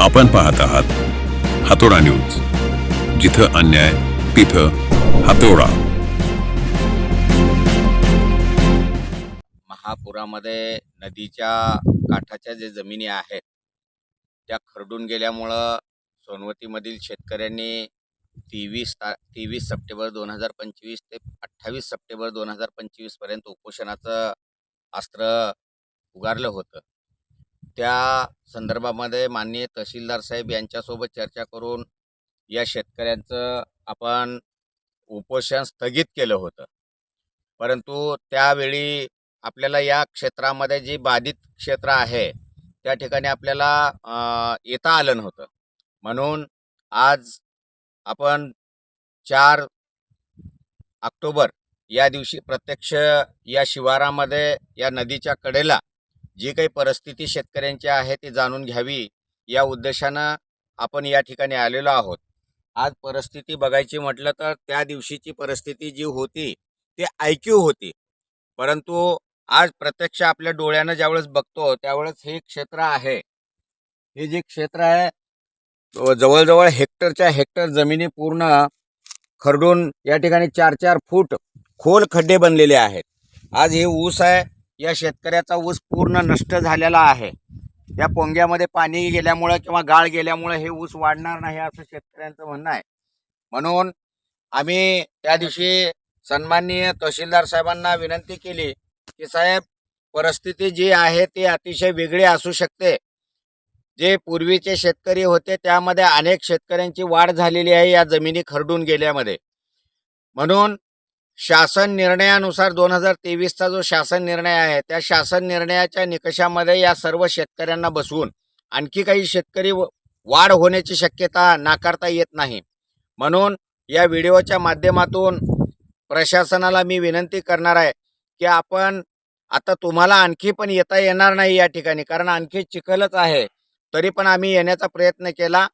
आपण पाहत आहात हातोडा न्यूज जिथं अन्याय तिथं हातोडा. महापुरामध्ये नदीच्या काठाच्या जे जमिनी आहेत त्या खरडून गेल्यामुळं सोनवतीमधील शेतकऱ्यांनी तेवीस ता तेवीस सप्टेंबर दोन हजार पंचवीस ते अठ्ठावीस सप्टेंबर दोन हजार पंचवीसपर्यंत उपोषणाचं अस्त्र उगारलं होतं. त्या संदर्भामध्ये माननीय तहसीलदार साहेब यांच्यासोबत चर्चा करून या शेतकऱ्यांचं आपण उपोषण स्थगित केलं होतं. परंतु त्यावेळी आपल्याला या क्षेत्रामध्ये जी बाधित क्षेत्र आहे त्या ठिकाणी आपल्याला येता आलं नव्हतं. म्हणून आज आपण चार ऑक्टोबर या दिवशी प्रत्यक्ष या शिवारामध्ये या नदीच्या कडेला जी काही परिस्थिती शेतकऱ्यांची आहे ती जाणून घ्यावी या उद्देशानं आपण या ठिकाणी आलेलो आहोत. आज परिस्थिती बघायची म्हटलं तर त्या दिवशीची परिस्थिती जी होती ती ऐक्यू होती. परंतु आज प्रत्यक्ष आपल्या डोळ्यानं ज्यावेळेस बघतो त्यावेळेस हे क्षेत्र आहे. हे जे क्षेत्र आहे जवळजवळ हेक्टरच्या हेक्टर जमिनी पूर्ण खरडून या ठिकाणी चार चार फूट खोल खड्डे बनलेले आहेत. आज हे ऊस आहे या शेतकऱ्याचा ऊस पूर्ण नष्ट झालेला आहे. या पोंग्यामध्ये पाणी गेल्यामुळं किंवा गाळ गेल्यामुळं हे ऊस वाढणार नाही असं शेतकऱ्यांचं म्हणणं आहे. म्हणून आम्ही त्या दिवशी सन्माननीय तहसीलदार साहेबांना विनंती केली की साहेब परिस्थिती जी आहे ती अतिशय वेगळी असू शकते. जे पूर्वीचे शेतकरी होते त्यामध्ये अनेक शेतकऱ्यांची वाढ झालेली आहे या जमिनी खरडून गेल्यामध्ये. म्हणून शासन निर्णयानुसार दोन हजार तेवीसचा जो शासन निर्णय आहे त्या शासन निर्णयाच्या निकषामध्ये या सर्व शेतकऱ्यांना बसवून आणखी काही शेतकरी व- वाढ होण्याची शक्यता नाकारता येत नाही. म्हणून या व्हिडिओच्या माध्यमातून प्रशासनाला मी विनंती करणार आहे की आपण आता तुम्हाला आणखी पण येता येणार नाही या ठिकाणी कारण आणखी चिखलच आहे. तरी पण आम्ही येण्याचा प्रयत्न केला.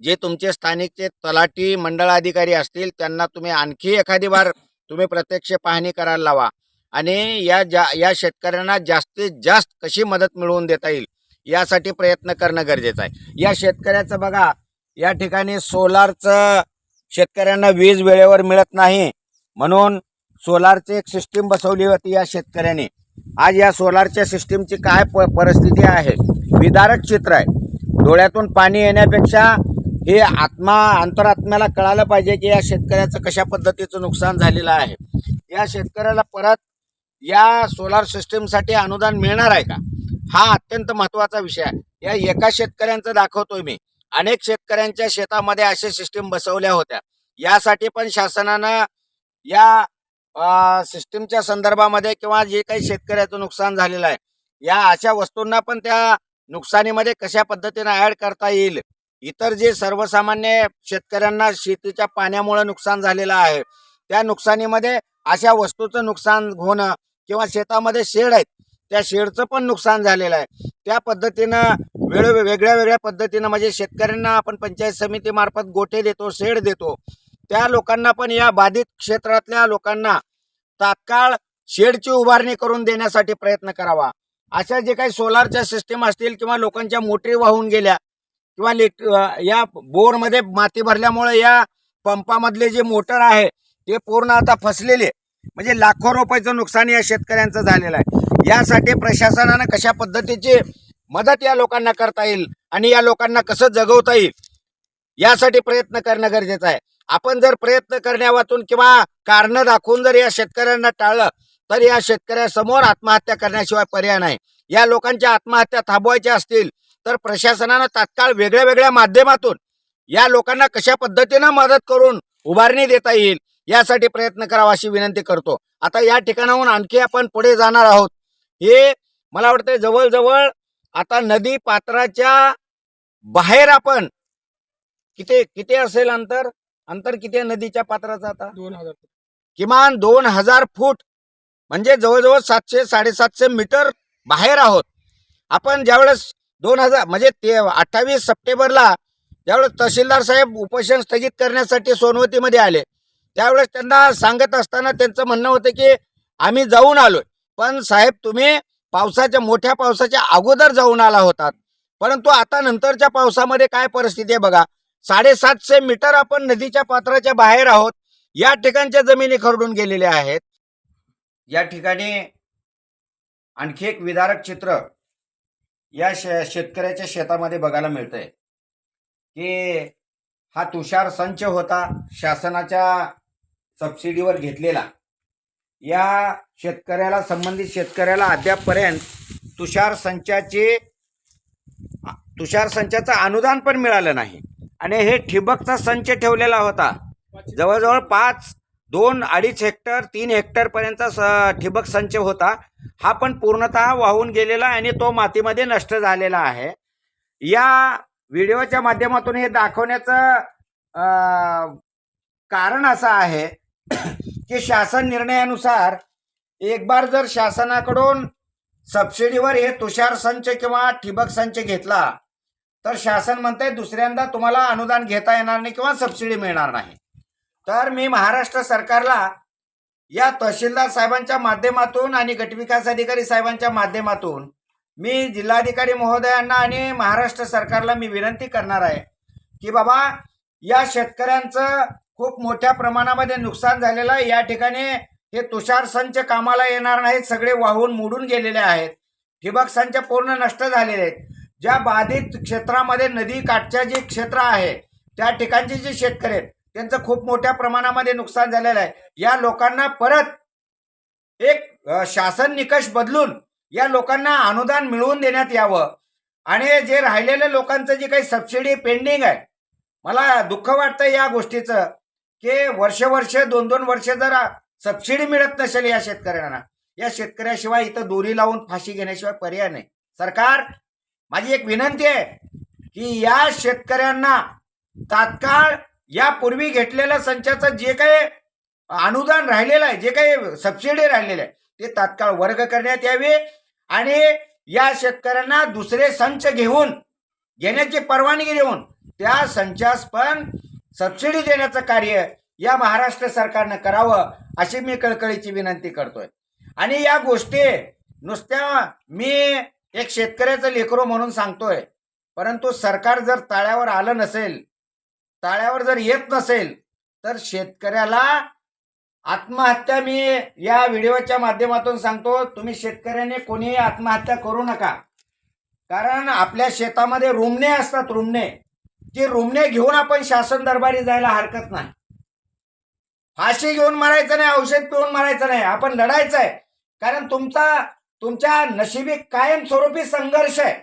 जे तुमचे स्थानिकचे तलाठी मंडळ अधिकारी असतील त्यांना तुम्ही आणखी एखादी बार तुम्ही प्रत्यक्ष पाहणी करायला लावा. आणि या जा या शेतकऱ्यांना जास्तीत जास्त कशी मदत मिळवून देता येईल यासाठी प्रयत्न करणं गरजेचं आहे. या शेतकऱ्याचं बघा या ठिकाणी सोलारचं शेतकऱ्यांना वीज वेळेवर मिळत नाही. म्हणून सोलारची एक सिस्टीम बसवली होती या शेतकऱ्याने. आज या सोलारच्या सिस्टीमची काय प परिस्थिती आहे? विदारक चित्र आहे. डोळ्यातून पाणी येण्यापेक्षा हे आत्मा अंतरात्म्याला कळालं पाहिजे की या शेतकऱ्याचं कशा पद्धतीचं नुकसान झालेलं आहे. या शेतकऱ्याला परत या सोलार सिस्टीमसाठी अनुदान मिळणार आहे का? हा अत्यंत महत्त्वाचा विषय आहे. या एका शेतकऱ्यांचं दाखवतोय मी. अनेक शेतकऱ्यांच्या शेतामध्ये असे सिस्टीम बसवल्या होत्या. यासाठी पण शासनानं या सिस्टीमच्या संदर्भामध्ये किंवा जे काही शेतकऱ्याचं नुकसान झालेलं आहे या अशा वस्तूंना पण त्या नुकसानीमध्ये कशा पद्धतीनं ॲड करता येईल? इतर जे सर्वसामान्य शेतकऱ्यांना शेतीच्या पाण्यामुळे नुकसान झालेलं आहे त्या नुकसानीमध्ये अशा वस्तूचं नुकसान होणं किंवा शेतामध्ये शेड आहेत त्या शेडचं पण नुकसान झालेलं आहे. त्या पद्धतीनं वेळ वेगळ्या वेगळ्या पद्धतीनं म्हणजे शेतकऱ्यांना आपण पंचायत समितीमार्फत गोठे देतो शेड देतो. त्या लोकांना पण या बाधित क्षेत्रातल्या लोकांना तात्काळ शेडची उभारणी करून देण्यासाठी प्रयत्न करावा. अशा जे काही सोलारच्या सिस्टीम असतील किंवा लोकांच्या मोटरी वाहून गेल्या किंवा लिट या बोरमध्ये माती भरल्यामुळे या पंपामधले जे मोटर आहे ते पूर्ण आता फसलेले. म्हणजे लाखो रुपयाचं नुकसान या शेतकऱ्यांचं झालेलं आहे. यासाठी प्रशासनानं कशा पद्धतीची मदत या लोकांना करता येईल आणि या लोकांना कसं जगवता येईल यासाठी प्रयत्न करणं गरजेचं आहे. आपण जर प्रयत्न करण्यावातून किंवा कारणं दाखवून जर या शेतकऱ्यांना टाळलं तर या शेतकऱ्यासमोर आत्महत्या करण्याशिवाय पर्याय नाही. या लोकांच्या आत्महत्या थांबवायच्या असतील तर प्रशासनानं तात्काळ वेगळ्या वेगळ्या माध्यमातून या लोकांना कशा पद्धतीनं मदत करून उभारणी देता येईल यासाठी प्रयत्न करावा अशी विनंती करतो. आता या ठिकाणाहून आणखी आपण पुढे जाणार आहोत. हे मला वाटतं जवळजवळ आता नदी पात्राच्या बाहेर आपण किती किती असेल अंतर? अंतर किती आहे नदीच्या पात्राचं आता? दोन हजार किमान दोन हजार फूट. म्हणजे जवळजवळ सातशे साडेसातशे मीटर बाहेर आहोत. आपण ज्यावेळेस दोन हजार म्हणजे ते अठ्ठावीस सप्टेंबरला ज्यावेळेस तहसीलदार साहेब उपोषण स्थगित करण्यासाठी सोनवतीमध्ये आले त्यावेळेस त्यांना सांगत असताना त्यांचं म्हणणं होतं की आम्ही जाऊन आलोय. पण साहेब तुम्ही पावसाच्या मोठ्या पावसाच्या अगोदर जाऊन आला होतात. परंतु आता नंतरच्या पावसामध्ये काय परिस्थिती आहे बघा. साडेसातशे मीटर आपण नदीच्या पात्राच्या बाहेर आहोत. या ठिकाणच्या जमिनी खरडून गेलेल्या आहेत. या ठिकाणी आणखी एक विदारक चित्र या शे शेतकऱ्याच्या शेतामध्ये बघायला मिळतंय की हा तुषार संच होता शासनाच्या सबसिडीवर घेतलेला. या शेतकऱ्याला संबंधित शेतकऱ्याला अद्यापपर्यंत तुषार संचाचे तुषार संचाचं अनुदान पण मिळालं नाही. आणि हे ठिबकचा संच ठेवलेला होता. जवळजवळ पाच दोन अडीच हेक्टर तीन हेक्टरपर्यंत स ठिबक संच होता. हा पण पूर्णतः वाहून गेलेला आणि तो मातीमध्ये नष्ट झालेला आहे. या व्हिडिओच्या माध्यमातून हे दाखवण्याचं कारण असं आहे की शासन निर्णयानुसार एक बार जर शासनाकडून सबसिडीवर हे तुषार संच किंवा ठिबक संच घेतला तर शासन म्हणतंय दुसऱ्यांदा तुम्हाला अनुदान घेता येणार नाही किंवा सबसिडी मिळणार नाही. तर मी महाराष्ट्र सरकारला या तहसीलदार साहेबांच्या माध्यमातून आणि गटविकास अधिकारी साहेबांच्या माध्यमातून मी जिल्हाधिकारी महोदयांना आणि महाराष्ट्र सरकारला मी विनंती करणार आहे की बाबा या शेतकऱ्यांचं खूप मोठ्या प्रमाणामध्ये नुकसान झालेलं आहे. या ठिकाणी हे तुषार संच कामाला येणार नाहीत. सगळे वाहून मोडून गेलेले आहेत. ठिबक संच पूर्ण नष्ट झालेले आहेत. ज्या बाधित क्षेत्रामध्ये नदी काठच्या जे क्षेत्र आहे त्या ठिकाणचे जे शेतकरी आहेत त्यांचं खूप मोठ्या प्रमाणामध्ये नुकसान झालेलं आहे. या लोकांना परत एक शासन निकष बदलून या लोकांना अनुदान मिळवून देण्यात यावं. आणि जे राहिलेल्या लोकांचं जे काही सबसिडी पेंडिंग आहे मला दुःख वाटतं या गोष्टीचं की वर्ष वर्ष दोन दोन वर्ष जर सबसिडी मिळत नसेल या शेतकऱ्यांना. या शेतकऱ्याशिवाय इथं दोरी लावून फाशी घेण्याशिवाय पर्याय नाही. सरकार माझी एक विनंती आहे की या शेतकऱ्यांना तात्काळ यापूर्वी घेतलेल्या संचाचं जे काही अनुदान राहिलेलं आहे जे काही सबसिडी राहिलेलं आहे ते तात्काळ वर्ग करण्यात यावे आणि या शेतकऱ्यांना दुसरे संच घेऊन घेण्याची परवानगी देऊन त्या संचास पण सबसिडी देण्याचं कार्य या महाराष्ट्र सरकारनं करावं अशी मी कळकळीची विनंती करतोय. आणि या गोष्टी नुसत्या मी एक शेतकऱ्याचं लेकरो म्हणून सांगतोय परंतु सरकार जर ताळ्यावर आलं नसेल ताळ्यावर जर येत नसेल तर शेतकऱ्याला आत्महत्या मी या व्हिडिओच्या माध्यमातून सांगतो तुम्ही शेतकऱ्याने कोणीही आत्महत्या करू नका. कारण आपल्या शेतामध्ये रुमणे असतात रुमणे. ते रुमणे घेऊन आपण शासन दरबारी जायला हरकत नाही. फाशी घेऊन मारायचं नाही औषध पिऊन मारायचं नाही आपण लढायचं आहे. कारण तुमचा तुमच्या नशिबी कायमस्वरूपी संघर्ष आहे.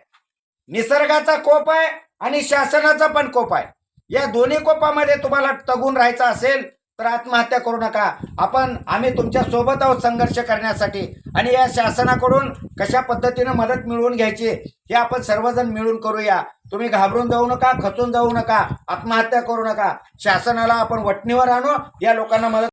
निसर्गाचा कोप आहे आणि शासनाचा पण कोप आहे. या दोन्ही कोपामध्ये तुम्हाला तगून राहायचं असेल तर आत्महत्या करू नका. आपण आम्ही तुमच्यासोबत आहोत संघर्ष करण्यासाठी. आणि या शासनाकडून कशा पद्धतीनं मदत मिळवून घ्यायची हे आपण सर्वजण मिळून करूया. तुम्ही घाबरून जाऊ नका खचून जाऊ नका आत्महत्या करू नका. शासनाला आपण वटणीवर आणू या लोकांना मदत